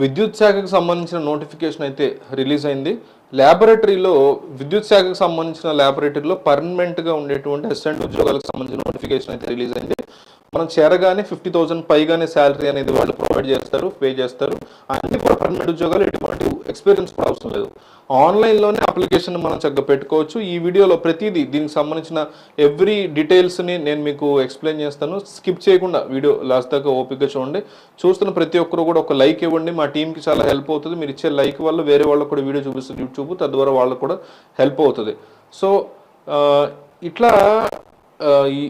విద్యుత్ శాఖకు సంబంధించిన నోటిఫికేషన్ అయితే రిలీజ్ అయింది. ల్యాబొరేటరీలో విద్యుత్ శాఖకు సంబంధించిన ల్యాబొరేటరీలో పర్మనెంట్గా ఉండేటువంటి అసిస్టెంట్ ఉద్యోగాలకు సంబంధించిన నోటిఫికేషన్ అయితే రిలీజ్ అయింది. మనం చేరగానే ఫిఫ్టీ థౌసండ్ పైగానే శాలరీ అనేది వాళ్ళు ప్రొవైడ్ చేస్తారు పే చేస్తారు. అన్ని కూడా పర్మనెంట్ ఉద్యోగాలు ఎటువంటి ఎక్స్పీరియన్స్ కూడా అవసరం లేదు. ఆన్లైన్లోనే అప్లికేషన్ మనం చక్కగా పెట్టుకోవచ్చు. ఈ వీడియోలో ప్రతిదీ దీనికి సంబంధించిన ఎవ్రీ డీటెయిల్స్ని నేను మీకు ఎక్స్ప్లెయిన్ చేస్తాను. స్కిప్ చేయకుండా వీడియో లాస్ట్ దాకా ఓపిక చూడండి. చూస్తున్న ప్రతి ఒక్కరు కూడా ఒక లైక్ ఇవ్వండి. మా టీంకి చాలా హెల్ప్ అవుతుంది. మీరు ఇచ్చే లైక్ వల్ల వేరే వాళ్ళకు కూడా వీడియో చూపిస్తుంది యూట్యూబ్ తద్వారా వాళ్ళకు కూడా హెల్ప్ అవుతుంది. సో ఇట్లా ఈ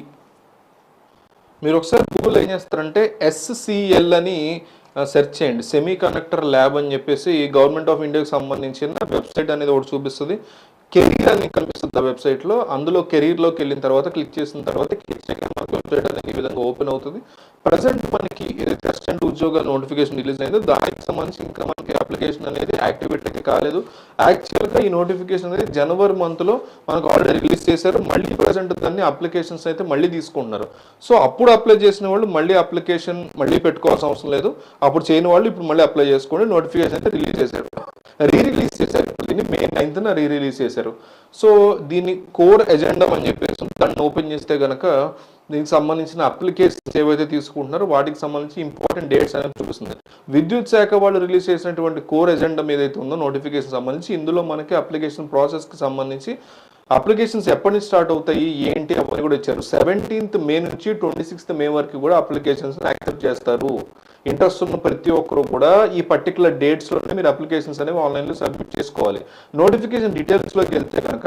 మీరు ఒకసారి గూగుల్ ఏం చేస్తారంటే ఎస్సిఎల్ అని సెర్చ్ చేయండి. సెమీ కండక్టర్ ల్యాబ్ అని చెప్పేసి గవర్నమెంట్ ఆఫ్ ఇండియాకి సంబంధించిన వెబ్సైట్ అనేది ఒకటి చూపిస్తుంది. కెరీర్ అని కనిపిస్తుంది ఆ వెబ్సైట్లో అందులో కెరీర్లోకి వెళ్ళిన తర్వాత క్లిక్ చేసిన తర్వాత క్లిక్ చేయగానే వెబ్సైట్ అనేది ఈ విధంగా ఓపెన్ అవుతుంది. ప్రజెంట్ మనకి ఏదైతే అసిస్టెంట్ ఉద్యోగ నోటిఫికేషన్ రిలీజ్ అయింది దానికి సంబంధించి ఇంకా మనకి అప్లికేషన్ అనేది యాక్టివేట్ అయితే కాలేదు. యాక్చువల్గా ఈ నోటిఫికేషన్ అనేది జనవరి మంత్లో మనకు ఆల్రెడీ రిలీజ్ చేశారు. మళ్ళీ ప్రజెంట్ దాన్ని అప్లికేషన్స్ అయితే మళ్ళీ తీసుకుంటున్నారు. సో అప్పుడు అప్లై చేసిన వాళ్ళు మళ్ళీ అప్లికేషన్ మళ్ళీ పెట్టుకోవాల్సిన అవసరం లేదు. అప్పుడు చేయని వాళ్ళు ఇప్పుడు మళ్ళీ అప్లై చేసుకోండి. నోటిఫికేషన్ అయితే రిలీజ్ చేశారు. రీ రిలీజ్ చేశారు దీన్ని మే నైన్త్న రీ రిలీజ్ చేశారు. సో దీని కోర్ ఎజెండా అని చెప్పేసి దాన్ని ఓపెన్ చేస్తే కనుక దీనికి సంబంధించిన అప్లికేషన్స్ ఏవైతే తీసుకుంటున్నారో వాటికి సంబంధించి ఇంపార్టెంట్ డేట్స్ అనేది చూపిస్తుంది. విద్యుత్ శాఖ వాళ్ళు రిలీజ్ చేసినటువంటి కోర్ ఎజెండా ఏదైతే ఉందో నోటిఫికేషన్ సంబంధించి ఇందులో మనకి అప్లికేషన్ ప్రాసెస్కి సంబంధించి అప్లికేషన్స్ ఎప్పటి నుంచి స్టార్ట్ అవుతాయి ఏంటి అవన్నీ కూడా ఇచ్చారు. సెవెంటీన్త్ మే నుంచి ట్వంటీ సిక్స్త్ మే వరకు కూడా అప్లికేషన్స్ యాక్సెప్ట్ చేస్తారు. ఇంట్రెస్ట్ ఉన్న ప్రతి ఒక్కరు కూడా ఈ పర్టికులర్ డేట్స్లోనే మీరు అప్లికేషన్స్ అనేవి ఆన్లైన్లో సబ్మిట్ చేసుకోవాలి. నోటిఫికేషన్ డీటెయిల్స్లోకి వెళ్తే కనుక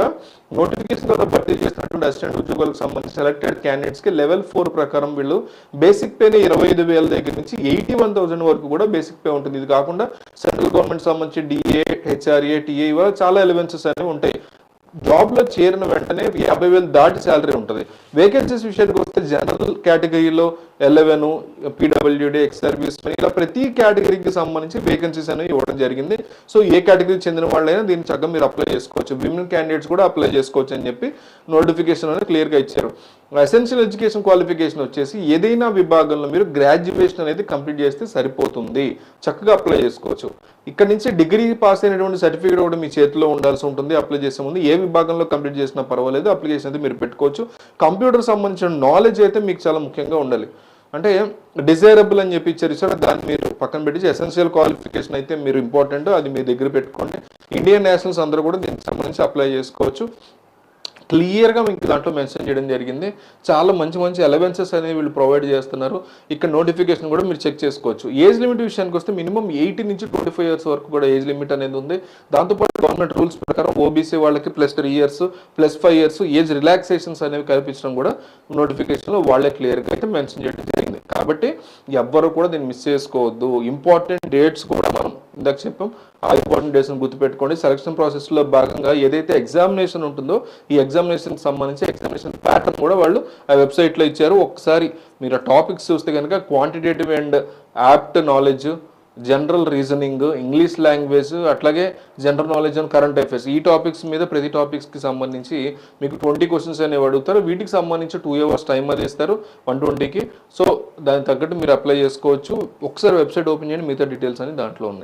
నోటిఫికేషన్ ద్వారా భర్తీ చేసినటువంటి అసిస్టెంట్ ఉద్యోగాలకు సంబంధించి సెలెక్టెడ్ క్యాండిడేట్స్కి లెవెల్ ఫోర్ ప్రకారం వీళ్ళు బేసిక్ పేనే ఇరవై ఐదు వేల దగ్గర నుంచి ఎయిటీ వన్ థౌసండ్ వరకు కూడా బేసిక్ పే ఉంటుంది. ఇది కాకుండా సెంట్రల్ గవర్నమెంట్ సంబంధించి డిఏ హెచ్ఆర్ఏ టీఏ ఇవాళ చాలా ఎలివెన్సెస్ అనేవి ఉంటాయి. జాబ్లో చేరిన వెంటనే యాభై వేలు దాటి శాలరీ ఉంటుంది. వేకెన్సీస్ విషయానికి వస్తే జనరల్ కేటగిరీలో ఎలెవెన్ పీడబ్ల్యూడి ఎక్స్ సర్వీస్ ఇలా ప్రతి కేటగిరీకి సంబంధించి వేకెన్సీస్ అనేవి ఇవ్వడం జరిగింది. సో ఏ కేటగిరీకి చెందిన వాళ్ళైనా దీన్ని చక్కగా మీరు అప్లై చేసుకోవచ్చు. విమెన్ క్యాండిడేట్స్ కూడా అప్లై చేసుకోవచ్చు అని చెప్పి నోటిఫికేషన్ అనేది క్లియర్గా ఇచ్చారు. ఎసెన్షియల్ ఎడ్యుకేషన్ క్వాలిఫికేషన్ వచ్చేసి ఏదైనా విభాగంలో మీరు గ్రాడ్యుయేషన్ అనేది కంప్లీట్ చేస్తే సరిపోతుంది. చక్కగా అప్లై చేసుకోవచ్చు. ఇక్కడ నుంచి డిగ్రీ పాస్ అయినటువంటి సర్టిఫికేట్ కూడా మీ చేతిలో ఉండాల్సి ఉంటుంది. అప్లై చేసే ముందు ఏ విభాగంలో కంప్లీట్ చేసినా పర్వాలేదు. అప్లికేషన్ అయితే మీరు పెట్టుకోవచ్చు. కంప్యూటర్ సంబంధించిన నాలెడ్జ్ అయితే మీకు చాలా ముఖ్యంగా ఉండాలి. అంటే డిజైరబుల్ అని చెప్పి ఇచ్చారు సార్ దాన్ని మీరు పక్కన పెట్టి ఎసెన్షియల్ క్వాలిఫికేషన్ అయితే మీరు ఇంపార్టెంట్ అది మీ దగ్గర పెట్టుకోండి. ఇండియన్ నేషనల్స్ అందరూ కూడా దీనికి సంబంధించి అప్లై చేసుకోవచ్చు. క్లియర్గా మీకు దాంట్లో మెన్షన్ చేయడం జరిగింది. చాలా మంచి మంచి అలవెన్సెస్ అనేవి వీళ్ళు ప్రొవైడ్ చేస్తున్నారు. ఇక్కడ నోటిఫికేషన్ కూడా మీరు చెక్ చేసుకోవచ్చు. ఏజ్ లిమిట్ విషయానికి వస్తే మినిమం ఎయిటీ నుంచి ట్వంటీ ఫైవ్ ఇయర్స్ వరకు కూడా ఏజ్ లిమిట్ అనేది ఉంది. దాంతోపాటు గవర్నమెంట్ రూల్స్ ప్రకారం ఓబీసీ వాళ్ళకి plus three years plus five years age relaxations అనేవి కల్పించడం కూడా నోటిఫికేషన్లో వాళ్ళే క్లియర్గా అయితే మెన్షన్ చేయడం జరిగింది. కాబట్టి ఎవ్వరు కూడా దీన్ని మిస్ చేసుకోవద్దు. ఇంపార్టెంట్ డేట్స్ కూడా మనం ఇందాక చెప్పాం ఆ ఇంపార్టెంట్ డేట్స్ని గుర్తుపెట్టుకోండి. సెలక్షన్ ప్రాసెస్లో భాగంగా ఏదైతే ఎగ్జామినేషన్ ఉంటుందో ఈ ఎగ్జామినేషన్కి సంబంధించి ఎగ్జామినేషన్ ప్యాటర్న్ కూడా వాళ్ళు ఆ వెబ్సైట్లో ఇచ్చారు. ఒకసారి మీరు ఆ టాపిక్స్ చూస్తే కనుక quantitative and apt knowledge general reasoning English language అట్లాగే general knowledge and current affairs ఈ టాపిక్స్ మీద ప్రతి టాపిక్స్కి సంబంధించి మీకు ట్వంటీ క్వశ్చన్స్ అనేవి అడుగుతారు. వీటికి సంబంధించి టూ అవర్స్ టైం అది ఇస్తారు వన్ ట్వంటీకి సో దానికి తగ్గట్టు మీరు అప్లై చేసుకోవచ్చు. ఒకసారి వెబ్సైట్ ఓపెన్ చేయండి మిగతా డీటెయిల్స్ అని దాంట్లో ఉన్నాయి.